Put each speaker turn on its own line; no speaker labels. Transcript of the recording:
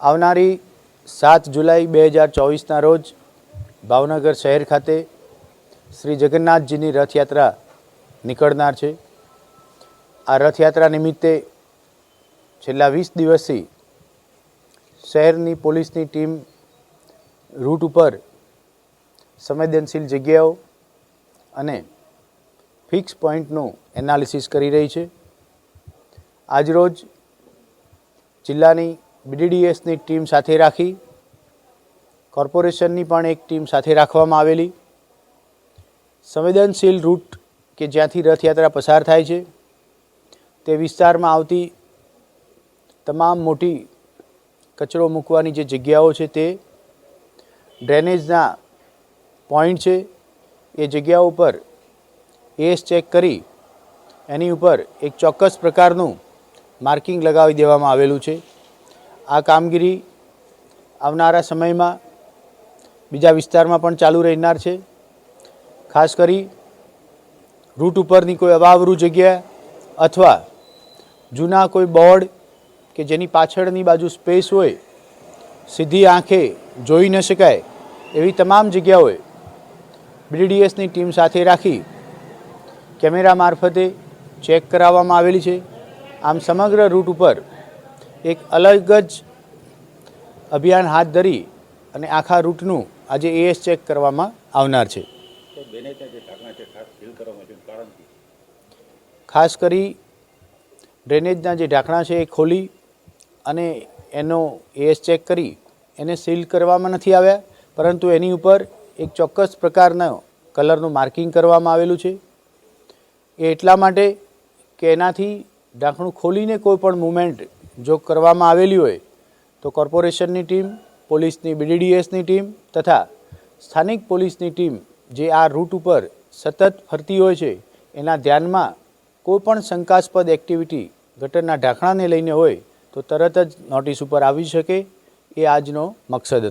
આવનારી સાત જુલાઈ બે હજાર ચોવીસના રોજ ભાવનગર શહેર ખાતે શ્રી જગન્નાથજીની રથયાત્રા નીકળનાર છે. આ રથયાત્રા નિમિત્તે છેલ્લા વીસ દિવસથી શહેરની પોલીસની ટીમ રૂટ ઉપર સંવેદનશીલ જગ્યાઓ અને ફિક્સ પોઈન્ટનું એનાલિસિસ કરી રહી છે. આજરોજ જિલ્લાની બીડીડીએસની ટીમ સાથે રાખી. કોર્પોરેશનની પણ એક ટીમ સાથે રાખવામાં આવેલી. સંવેદનશીલ રૂટ કે જ્યાંથી રથયાત્રા પસાર થાય છે, તે વિસ્તારમાં આવતી તમામ મોટી કચરો મૂકવાની જે જગ્યાઓ છે, તે ડ્રેનેજના પોઈન્ટ છે. એ જગ્યાઓ ઉપર એસ ચેક કરી એની ઉપર એક ચોક્કસ પ્રકારનું માર્કિંગ લગાવી દેવામાં આવેલું છે. આ કામગીરી આવનારા સમયમાં બીજા વિસ્તારમાં પણ ચાલુ રહેનાર છે. ખાસ કરી રૂટ ઉપરની કોઈ અવાવરૂ જગ્યા અથવા જૂના કોઈ બોર્ડ કે જેની પાછળની બાજુ સ્પેસ હોય, સીધી આંખે જોઈ ન શકાય એવી તમામ જગ્યાઓએ બીડીડીએસની ટીમ સાથે રાખી કેમેરા મારફતે ચેક કરાવવામાં આવેલી છે. આમ સમગ્ર રૂટ ઉપર એક અલગ જ અભિયાન હાથ ધરી અને આખા રૂટનું આજે એએસ ચેક કરવામાં આવનાર છે.
ખાસ
કરી ડ્રેનેજના જે ઢાંકણા છે એ ખોલી અને એનો એએસ ચેક કરી એને સીલ કરવામાં નથી આવ્યા, પરંતુ એની ઉપર એક ચોક્કસ પ્રકારના કલરનું માર્કિંગ કરવામાં આવેલું છે. એ એટલા માટે કે એનાથી ઢાંકણું ખોલીને કોઈ પણ મુવમેન્ટ જો કરવામાં આવેલી હોય, તો કોર્પોરેશનની ટીમ, પોલીસની બીડીડીએસની ટીમ તથા સ્થાનિક પોલીસની ટીમ જે આ રૂટ ઉપર સતત ફરતી હોય છે, એના ધ્યાનમાં કોઈપણ શંકાસ્પદ એક્ટિવિટી ગટરના ઢાંકણાને લઈને હોય, તો તરત જ નોટિસ ઉપર આવી શકે. એ આજનો મકસદ હતો.